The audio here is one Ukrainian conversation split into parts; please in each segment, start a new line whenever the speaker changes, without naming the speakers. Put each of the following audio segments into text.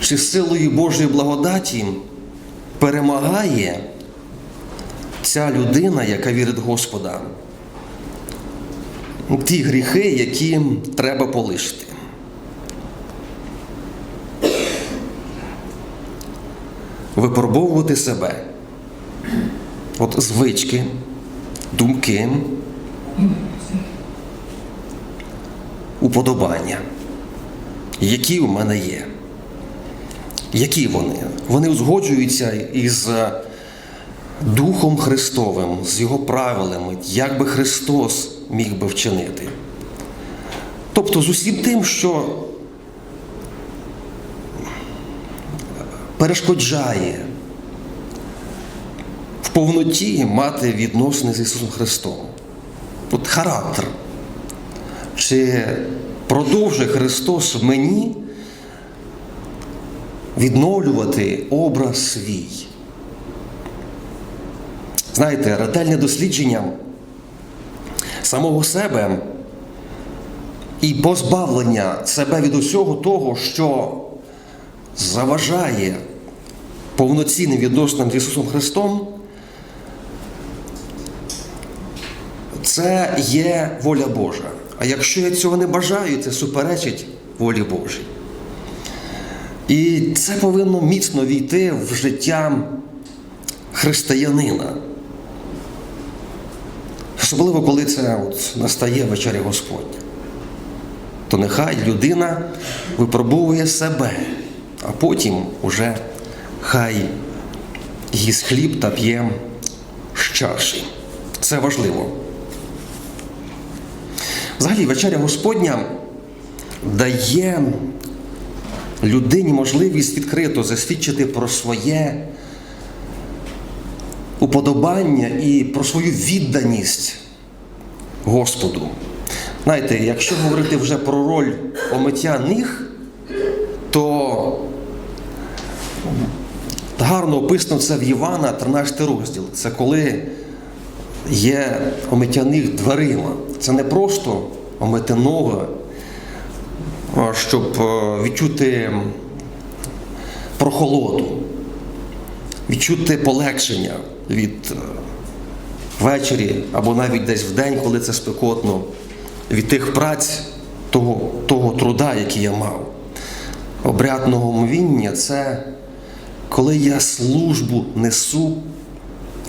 чи силою Божої благодаті перемагає ця людина, яка вірить в Господа, ті гріхи, які треба полишити. Випробовувати себе. От звички, думки, уподобання, які у мене є. Які вони? Вони узгоджуються із Духом Христовим, з Його правилами, як би Христос міг би вчинити. Тобто з усім тим, що перешкоджає в повноті мати відносини з Ісусом Христом. От характер. Чи продовжує Христос мені відновлювати образ свій? Знаєте, ретельне дослідження самого себе і позбавлення себе від усього того, що заважає повноцінним відносинам з Ісусом Христом, це є воля Божа. А якщо я цього не бажаю, це суперечить волі Божій. І це повинно міцно війти в життя християнина. Особливо, коли це от настає вечеря Господня. То нехай людина випробовує себе, а потім уже хай їсть хліб та п'є з чаші. Це важливо. Взагалі, вечеря Господня дає людині можливість відкрито засвідчити про своє уподобання і про свою відданість Господу. Знаєте, якщо говорити вже про роль омиття ніг, то гарно описано це в Івана, 13 розділ. Це коли є омиття ніг дверима. Це не просто омити ноги, а щоб е, відчути прохолоду, відчути полегшення від е, ввечері або навіть десь в день, коли це спекотно, від тих праць того, того труда, який я мав. Обрядного мовіння це коли я службу несу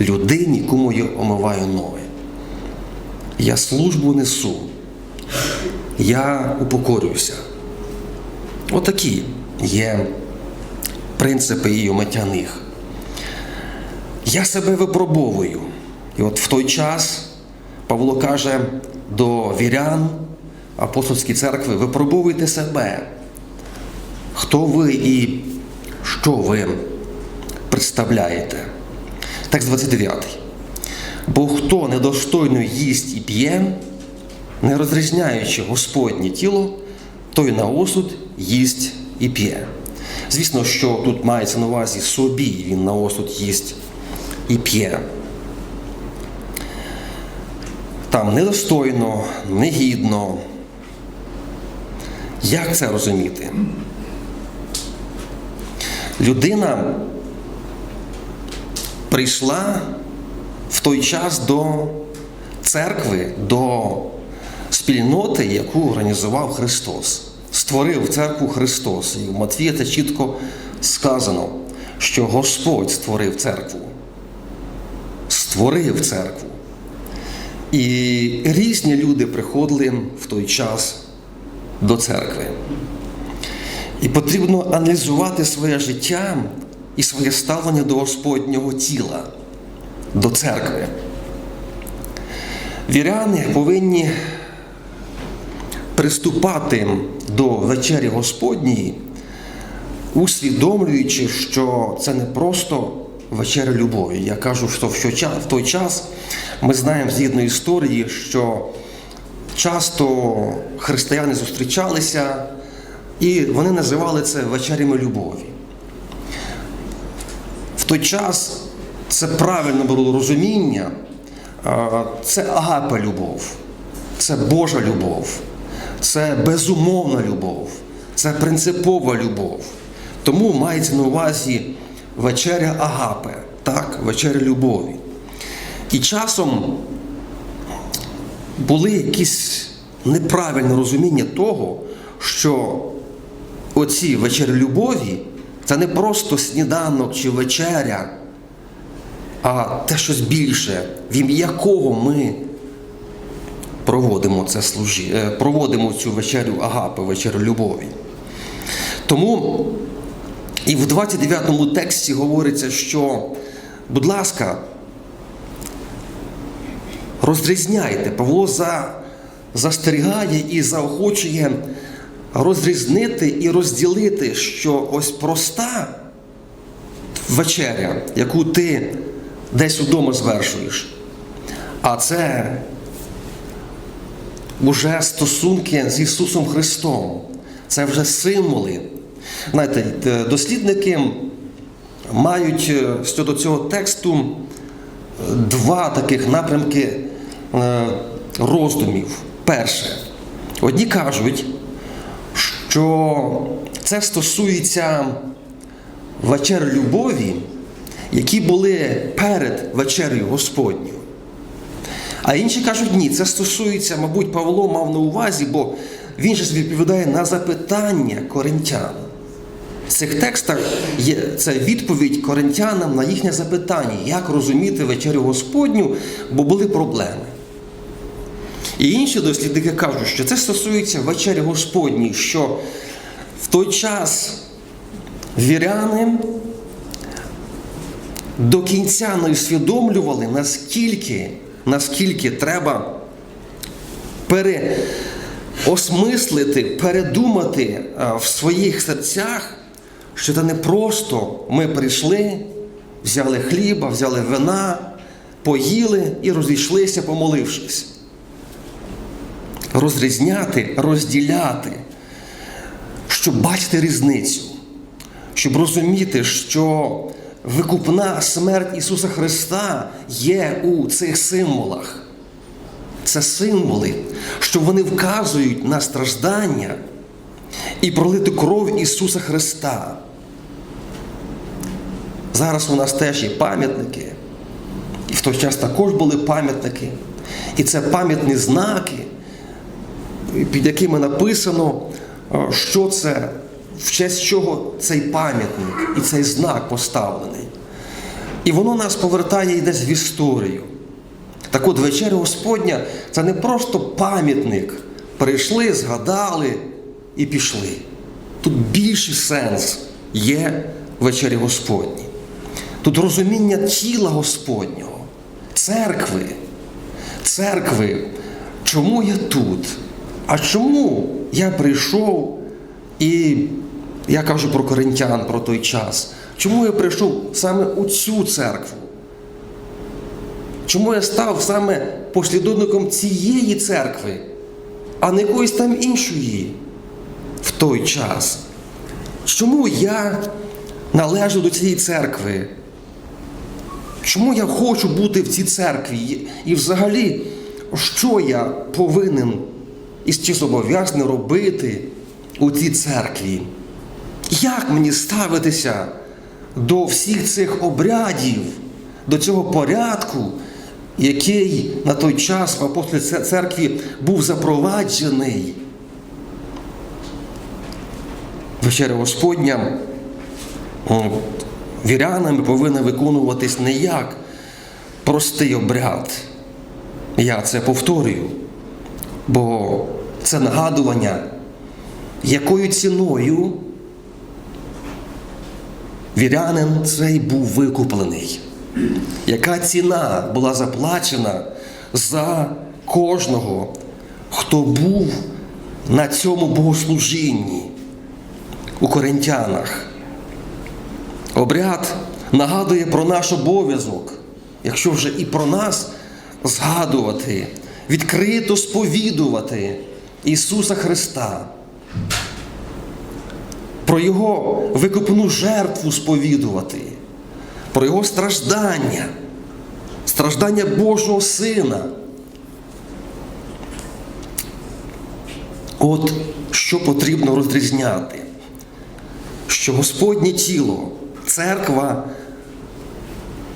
людині, кому я омиваю ноги. Я службу несу. Я упокорююся. Отакі є принципи і омиття них. Я себе випробовую. І от в той час Павло каже до вірян апостольської церкви: випробовуйте себе. Хто ви і що ви представляєте? Текст 29. Бо хто недостойно їсть і п'є, не розрізняючи Господнє тіло, той на осуд їсть і п'є. Звісно, що тут мається на увазі собі, він на осуд їсть і п'є. Там недостойно, негідно. Як це розуміти? Людина прийшла в той час до церкви, до спільноти, яку організував Христос. Створив церкву Христос. І в Матвія це чітко сказано, що Господь створив церкву. Створив церкву. І різні люди приходили в той час до церкви. І потрібно аналізувати своє життя і своє ставлення до Господнього тіла, до церкви. Віряни повинні приступати до вечері Господньої, усвідомлюючи, що це не просто вечеря любові. Я кажу, що в той час ми знаємо згідно історії, що часто християни зустрічалися, і вони називали це вечерями любові. В той час це правильне було розуміння, це агапа любов, це Божа любов, це безумовна любов, це принципова любов. Тому мається на увазі вечеря Агапе, так, вечеря любові. І часом були якісь неправильне розуміння того, що оці вечері любові це не просто сніданок чи вечеря, а те щось більше, в ім'я кого ми проводимо це служі... е, проводимо цю вечерю Агапи, вечерю любові. Тому і в 29 тексті говориться, що, будь ласка, розрізняйте. Павло за, застерігає і заохочує розрізнити і розділити, що ось проста вечеря, яку ти десь удома звершуєш, а це вже стосунки з Ісусом Христом. Це вже символи. Знаєте, е, дослідники мають е, щодо цього тексту е, два таких напрямки роздумів. Перше, одні кажуть, що це стосується вечер любові, які були перед вечерею Господню. А інші кажуть, ні, це стосується, мабуть, Павло мав на увазі, бо він же відповідає на запитання коринтян. В цих текстах є це відповідь коринтянам на їхнє запитання, як розуміти вечерю Господню, бо були проблеми. І інші дослідники кажуть, що це стосується вечері Господній, що в той час віряни до кінця не усвідомлювали, наскільки, наскільки треба переосмислити, передумати в своїх серцях, що це не просто ми прийшли, взяли хліба, взяли вина, поїли і розійшлися, помолившись. Розрізняти, розділяти, щоб бачити різницю, щоб розуміти, що викупна смерть Ісуса Христа є у цих символах. Це символи, що вони вказують на страждання і пролиту кров Ісуса Христа. Зараз у нас теж є пам'ятники, і в той час також були пам'ятники. І це пам'ятні знаки, під якими написано, що це, в честь чого цей пам'ятник і цей знак поставлений. І воно нас повертає і десь в історію. Так от вечеря Господня це не просто пам'ятник. Прийшли, згадали і пішли. Тут більший сенс є в вечері Господній. Тут розуміння тіла Господнього, церкви, церкви, чому я тут? А чому я прийшов і я кажу про коринтян про той час? Чому я прийшов саме у цю церкву? Чому я став саме послідовником цієї церкви, а не якоїсь там іншої в той час? Чому я належу до цієї церкви? Чому я хочу бути в цій церкві? І взагалі, що я повинен і чи зобов'язаний робити у цій церкві? Як мені ставитися до всіх цих обрядів, до цього порядку, який на той час в апостолі церкві був запроваджений? Вечеря Господня вірянами повинна виконуватись не як простий обряд. Я це повторюю, бо це нагадування, якою ціною вірянин цей був викуплений. Яка ціна була заплачена за кожного, хто був на цьому богослужінні у коринтянах? Обряд нагадує про наш обов'язок, якщо вже і про нас згадувати, відкрито сповідувати Ісуса Христа, про Його викупну жертву сповідувати, про Його страждання, страждання Божого Сина. От що потрібно розрізняти що Господнє тіло, церква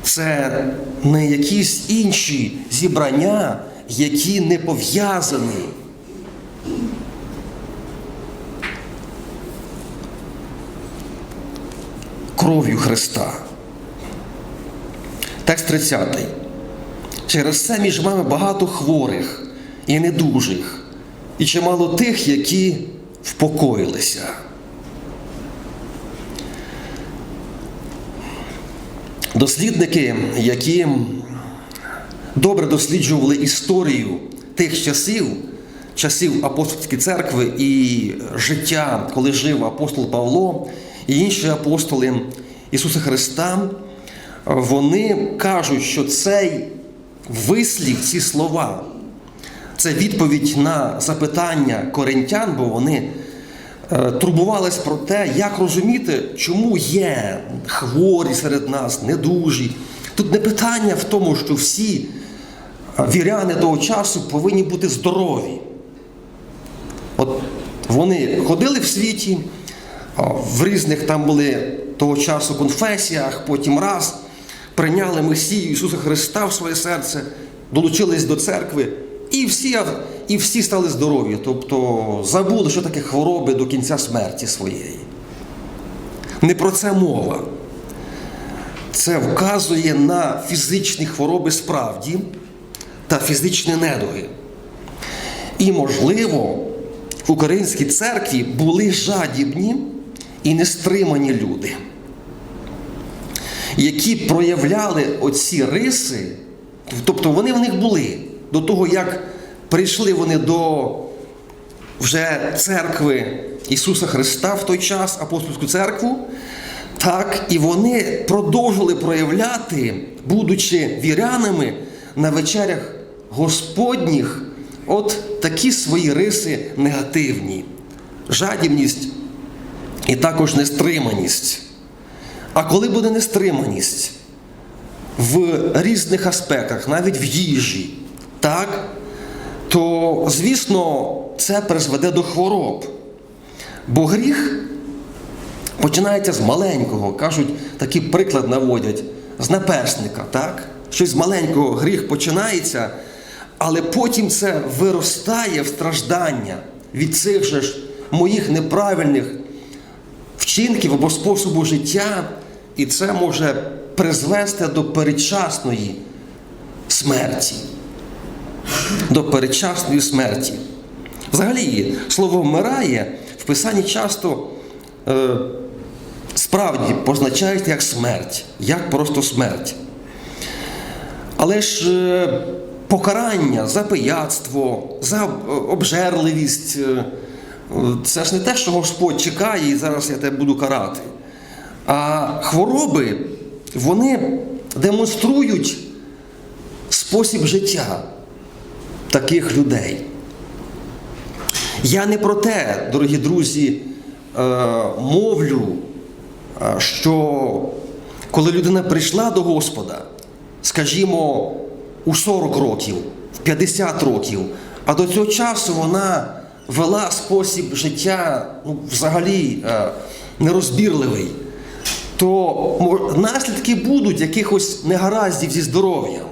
це не якісь інші зібрання, які не пов'язані. Кров'ю Христа. Текст 30. Через це між вами багато хворих і недужих, і чимало тих, які впокоїлися. Дослідники, які добре досліджували історію тих часів, часів апостольської церкви і життя, коли жив апостол Павло і інші апостоли Ісуса Христа, вони кажуть, що цей вислів, ці слова, це відповідь на запитання коринтян, бо вони е, турбувались про те, як розуміти, чому є хворі серед нас, недужі. Тут не питання в тому, що всі е, віряни того часу повинні бути здорові. От вони ходили в світі, в різних там були того часу конфесіях, потім раз прийняли Месію Ісуса Христа в своє серце, долучились до церкви, і всі, і всі стали здорові, тобто забули, що таке хвороби до кінця смерті своєї. Не про це мова. Це вказує на фізичні хвороби справді та фізичні недуги. І, можливо, в українській церкві були жадібні і нестримані люди, які проявляли оці риси, тобто вони в них були до того, як прийшли вони до вже церкви Ісуса Христа в той час, апостольську церкву, так і вони продовжили проявляти, будучи вірянами на вечерях Господніх, от такі свої риси негативні, жадібність і також нестриманість. А коли буде нестриманість в різних аспектах, навіть в їжі, так, то, звісно, це призведе до хвороб. Бо гріх починається з маленького, кажуть, такий приклад наводять, з наперсника, так? Щось з маленького гріх починається, але потім це виростає в страждання від цих же ж моїх неправильних вчинків або способу життя, і це може призвести до передчасної смерті. До передчасної смерті. Взагалі, слово вмирає в Писанні часто е, справді позначають як смерть, як просто смерть. Але ж е, покарання за пияцтво, за обжерливість е, це ж не те, що Господь чекає і зараз я тебе буду карати. А хвороби, вони демонструють спосіб життя таких людей. Я не про те, дорогі друзі, е, мовлю, е, що коли людина прийшла до Господа, скажімо, у 40 років, в 50 років, а до цього часу вона вела спосіб життя ну, взагалі е, нерозбірливий, то наслідки будуть якихось негараздів зі здоров'ям.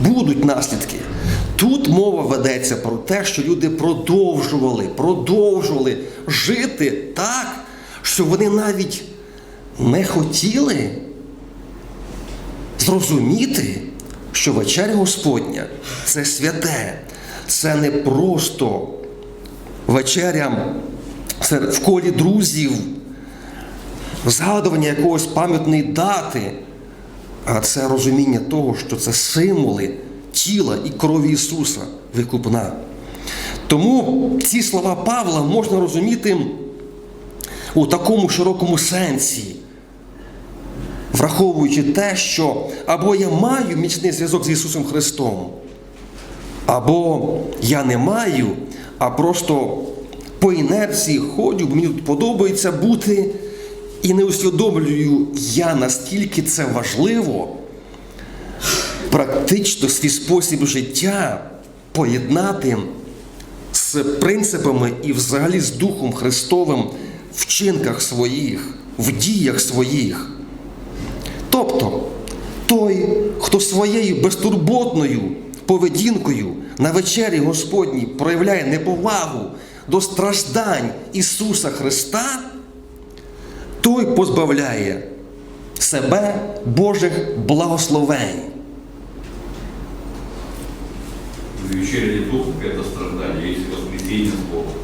Будуть наслідки. Тут мова ведеться про те, що люди продовжували, продовжували жити так, що вони навіть не хотіли зрозуміти, що вечеря Господня це святе, це не просто вечеря в колі друзів, згадування якогось пам'ятної дати, а це розуміння того, що це символи тіла і крові Ісуса викупна. Тому ці слова Павла можна розуміти у такому широкому сенсі, враховуючи те, що або я маю міцний зв'язок з Ісусом Христом, або я не маю, а просто по інерції ходжу, мені тут подобається бути і не усвідомлюю я наскільки це важливо практично свій спосіб життя поєднати з принципами і взагалі з Духом Христовим в вчинках своїх, в діях своїх. Тобто той, хто своєю безтурботною поведінкою на вечері Господній проявляє неповагу до страждань Ісуса Христа, той позбавляє себе Божих благословень.
Вечеря не только это страдание, есть воскресенье с Богом,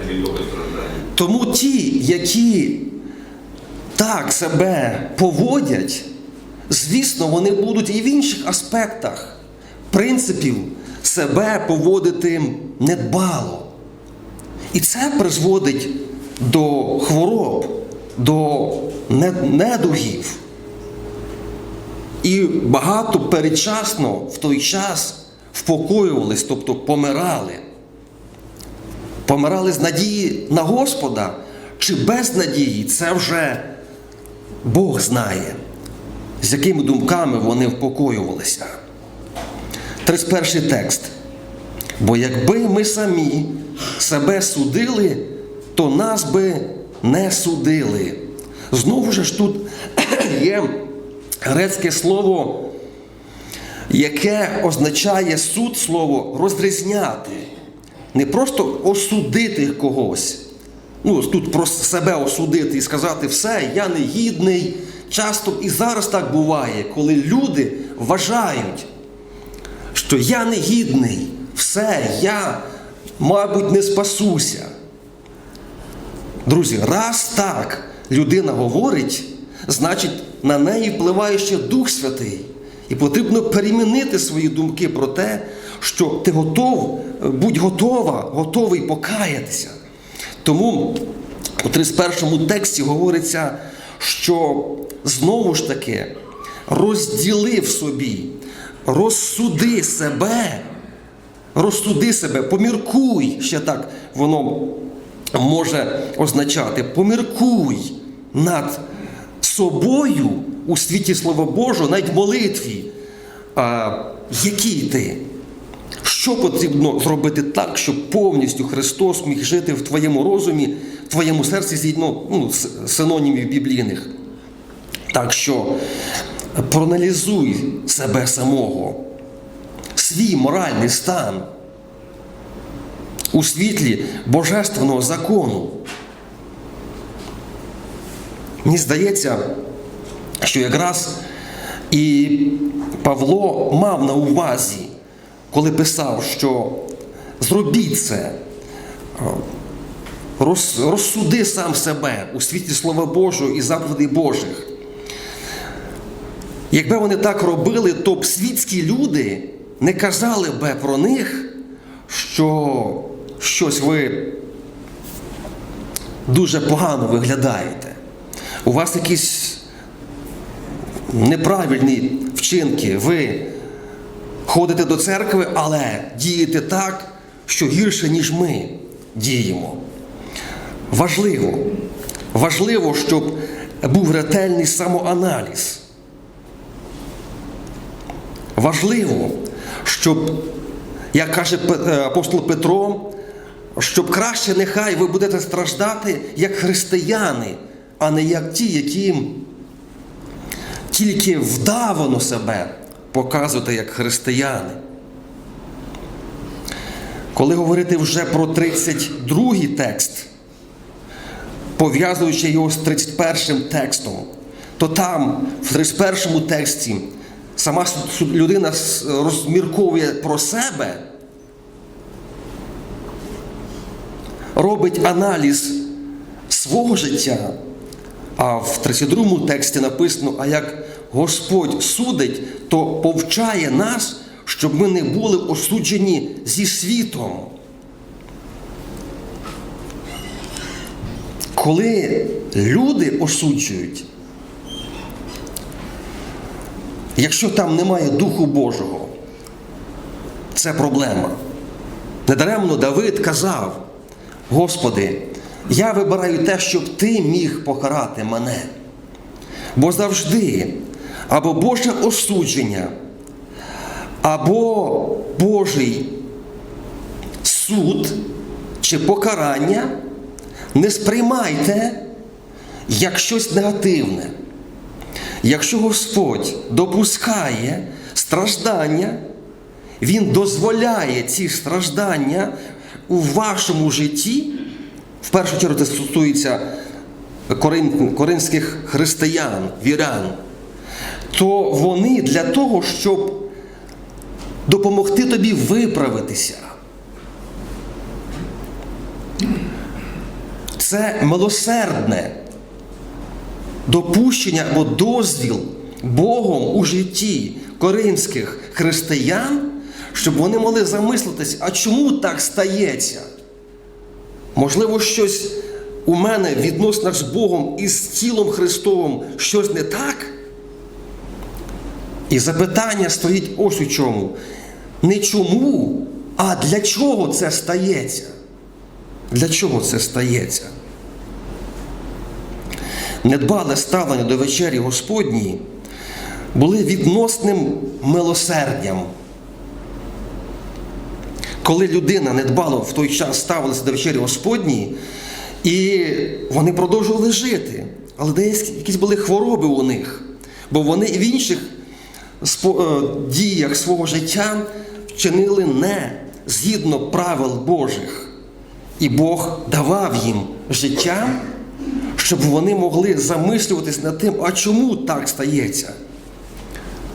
а не только страдание.
Тому ті, які так себе поводять, звісно, вони будуть і в інших аспектах принципів себе поводити недбало. І це призводить до хвороб, до недугів. І багато передчасно в той час впокоювались, тобто помирали. Помирали з надії на Господа чи без надії, це вже Бог знає, з якими думками вони впокоювалися. 31 текст. Бо якби ми самі себе судили, то нас би не судили. Знову ж тут є грецьке слово, яке означає суд слово розрізняти. Не просто осудити когось. Ну, тут про себе осудити і сказати все, я не гідний. Часто і зараз так буває, коли люди вважають, що я не гідний, все, я, мабуть, не спасуся. Друзі, раз так людина говорить, значить на неї впливає ще Дух Святий. І потрібно перемінити свої думки про те, що ти готов, будь готова, готовий покаятися. Тому у 31 тексті говориться, що знову ж таки розділи в собі, розсуди себе, розсуди себе, поміркуй, ще так воно може означати, поміркуй над собою у світі Слова Божого, навіть в молитві. А, який ти? Що потрібно зробити так, щоб повністю Христос міг жити в твоєму розумі, в твоєму серці згідно ну, синонімів біблійних? Так що проаналізуй себе самого, свій моральний стан у світлі божественного закону. Мені здається, що якраз і Павло мав на увазі, коли писав, що зробіть це, розсуди сам себе у світі Слова Божого і заповідей Божих. Якби вони так робили, то б світські люди не казали би про них, що щось ви дуже погано виглядаєте. У вас якісь неправильні вчинки. Ви ходите до церкви, але дієте так, що гірше, ніж ми діємо. Важливо, важливо, щоб був ретельний самоаналіз. Важливо, щоб, як каже е, апостол Петро, щоб краще нехай ви будете страждати як християни, а не як ті, які тільки вдавано себе показуєте як християни. Коли говорити вже про 32 текст, пов'язуючи його з 31 текстом, то там, в 31 тексті, сама людина розмірковує про себе, робить аналіз свого життя, а в 32-му тексті написано, а як Господь судить, то повчає нас, щоб ми не були осуджені зі світом. Коли люди осуджують, якщо там немає Духу Божого, це проблема. Недаремно Давид казав: Господи, я вибираю те, щоб Ти міг покарати мене. Бо завжди або Боже осудження, або Божий суд чи покарання, не сприймайте як щось негативне. Якщо Господь допускає страждання, Він дозволяє ці страждання у вашому житті, в першу чергу це стосується корин- коринських християн, вірян, то вони для того, щоб допомогти тобі виправитися. Це милосердне допущення або дозвіл Богом у житті коринських християн, щоб вони могли замислитись, а чому так стається? Можливо, щось у мене в відносинах з Богом і з тілом Христовим щось не так? І запитання стоїть ось у чому. Не чому, а для чого це стається? Для чого це стається? Недбале ставлення до вечері Господній були відносним милосердям. Коли людина недбало в той час ставилася до вечері Господній, і вони продовжували жити, але деякі якісь були хвороби у них, бо вони в інших е, діях свого життя вчинили не згідно правил Божих. І Бог давав їм життя, щоб вони могли замислюватись над тим, а чому так стається?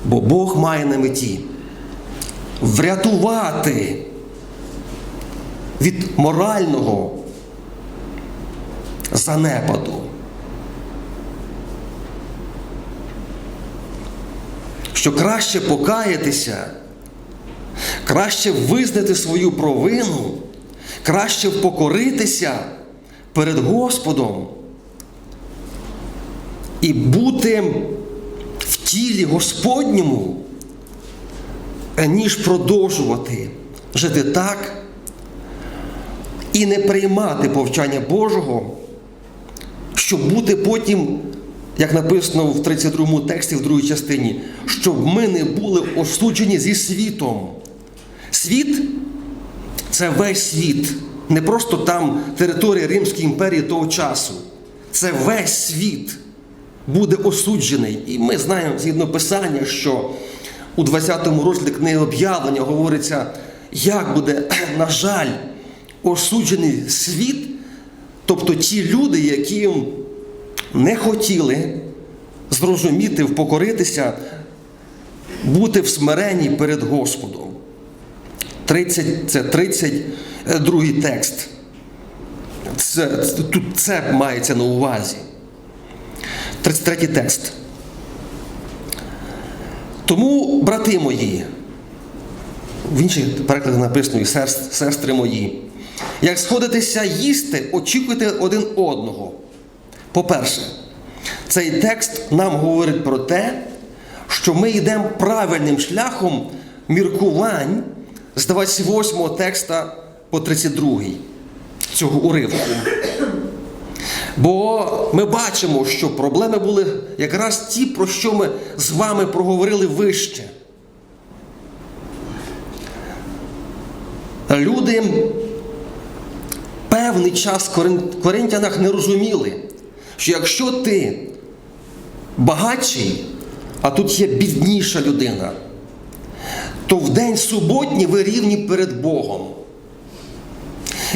Бо Бог має на меті врятувати від морального занепаду. Що краще покаятися, краще визнати свою провину, краще покоритися перед Господом і бути в тілі Господньому, ніж продовжувати жити так і не приймати повчання Божого, щоб бути потім, як написано в 32 тексті, в другій частині, щоб ми не були осуджені зі світом. Світ це весь світ, не просто там територія Римської імперії того часу. Це весь світ буде осуджений. І ми знаємо згідно Писання, що у 20-му розділі книги об'явлення говориться, як буде, на жаль, осуджений світ, тобто ті люди, які не хотіли зрозуміти, впокоритися, бути в смиренні перед Господом. 30, це 32 текст. Це, тут це мається на увазі. 33 текст. Тому, брати мої, в інших перекладах написано і сестри, мої, як сходитеся їсти, очікуйте один одного. По-перше, цей текст нам говорить про те, що ми йдемо правильним шляхом міркувань з 28 текста по 32 цього уривку. Бо ми бачимо, що проблеми були якраз ті, про що ми з вами проговорили вище. Люди певний час в Корин- Коринтянах не розуміли, що якщо ти багатший, а тут є бідніша людина, то в день суботній ви рівні перед Богом.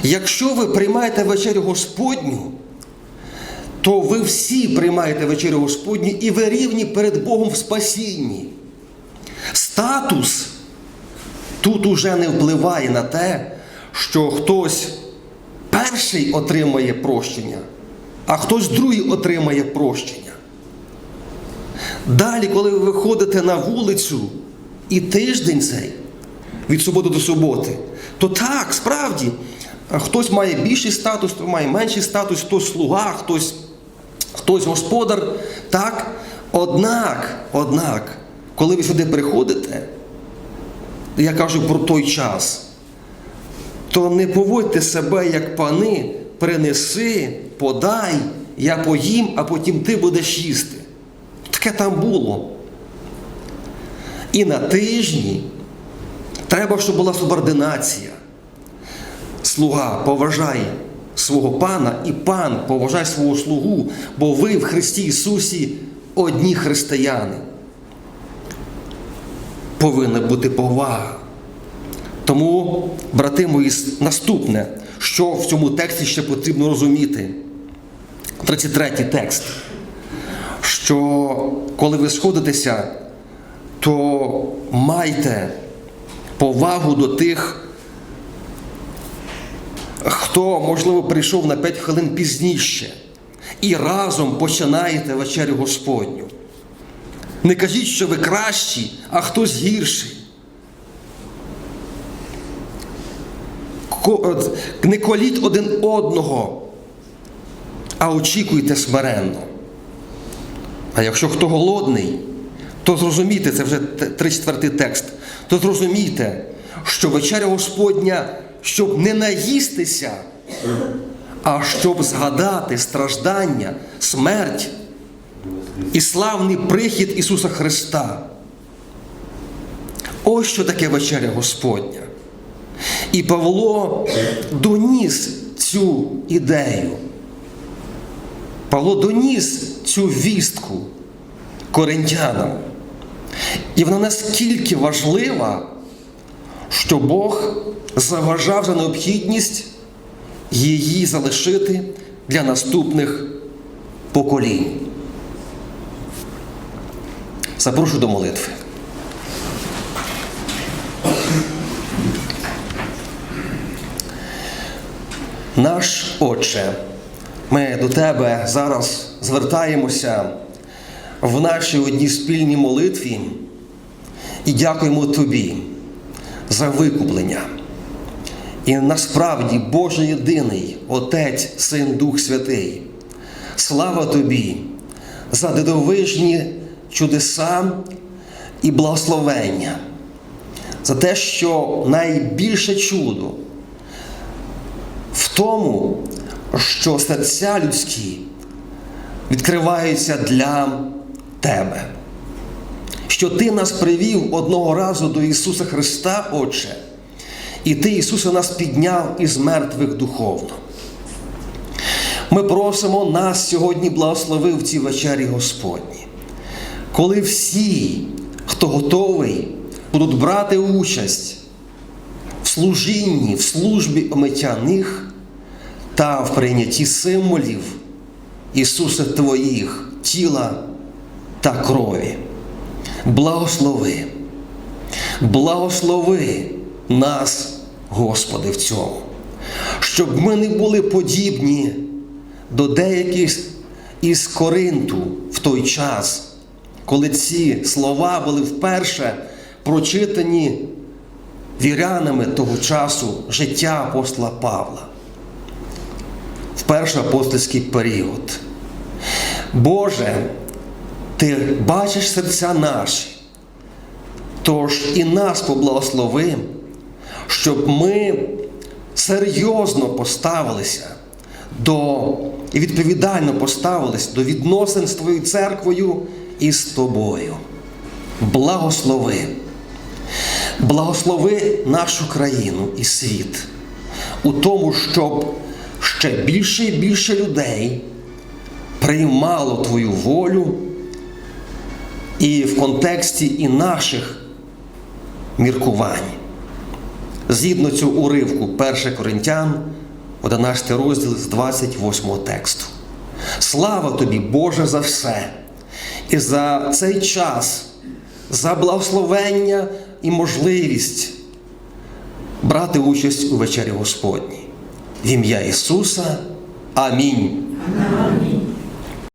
Якщо ви приймаєте вечерю Господню, то ви всі приймаєте вечерю Господню і ви рівні перед Богом в спасінні. Статус тут уже не впливає на те, що хтось перший отримає прощення, а хтось другий отримає прощення. Далі, коли ви виходите на вулицю і тиждень цей від суботи до суботи, то так, справді, хтось має більший статус, хтось має менший статус, хтось слуга, хтось, хтось господар. Так? Однак, однак, коли ви сюди приходите, я кажу про той час, то не поводьте себе як пани, принеси, подай, я поїм, а потім ти будеш їсти. Таке там було. І на тижні треба, щоб була субординація. Слуга, поважай свого пана, і пан поважай свого слугу, бо ви в Христі Ісусі одні християни. Повинна бути повага. Тому, брати мої, наступне, що в цьому тексті ще потрібно розуміти. 33 текст. Що коли ви сходитеся, то майте повагу до тих, хто, можливо, прийшов на 5 хвилин пізніше, і разом починаєте вечерю Господню. Не кажіть, що ви кращі, а хтось гірший. Не коліть один одного, а очікуйте смиренно. А якщо хто голодний, то зрозумійте, це вже 34 текст, то зрозумійте, що вечеря Господня, щоб не наїстися, а щоб згадати страждання, смерть і славний прихід Ісуса Христа. Ось що таке вечеря Господня. І Павло доніс цю ідею. Павло доніс цю вістку коринтянам. І вона наскільки важлива, що Бог заважав за необхідність її залишити для наступних поколінь. Запрошую до молитви. Наш Отче, ми до Тебе зараз звертаємося в нашій одній спільній молитві і дякуємо Тобі за викуплення. І насправді Боже єдиний, Отець, Син, Дух Святий. Слава Тобі за дивовижні чудеса і благословення, за те, що найбільше чудо в тому, що серця людські відкриваються для Тебе. Що Ти нас привів одного разу до Ісуса Христа, Отче, і Ти, Ісусе, нас підняв із мертвих духовно. Ми просимо нас сьогодні благослови в цій вечері Господні, коли всі, хто готовий, будуть брати участь в служінні, в службі омиття них та в прийнятті символів Ісуса Твоїх, тіла та крові. Благослови, благослови нас, Господи, в цьому, щоб ми не були подібні до деяких із Коринту в той час, коли ці слова були вперше прочитані вірянами того часу життя апостола Павла в перший апостольський період. Боже, Ти бачиш серця наші, тож і нас поблагослови, щоб ми серйозно поставилися до і відповідально поставилися до відносин з Твоєю церквою і з тобою. Благослови. Благослови нашу країну і світ у тому, щоб ще більше і більше людей приймало Твою волю і в контексті і наших міркувань. Згідно цього уривку 1 Коринтян, 11 розділ з 28 тексту. Слава тобі, Боже, за все! І за цей час, за благословення і можливість брати участь у вечері Господній. В ім'я Ісуса. Амінь.
Амінь.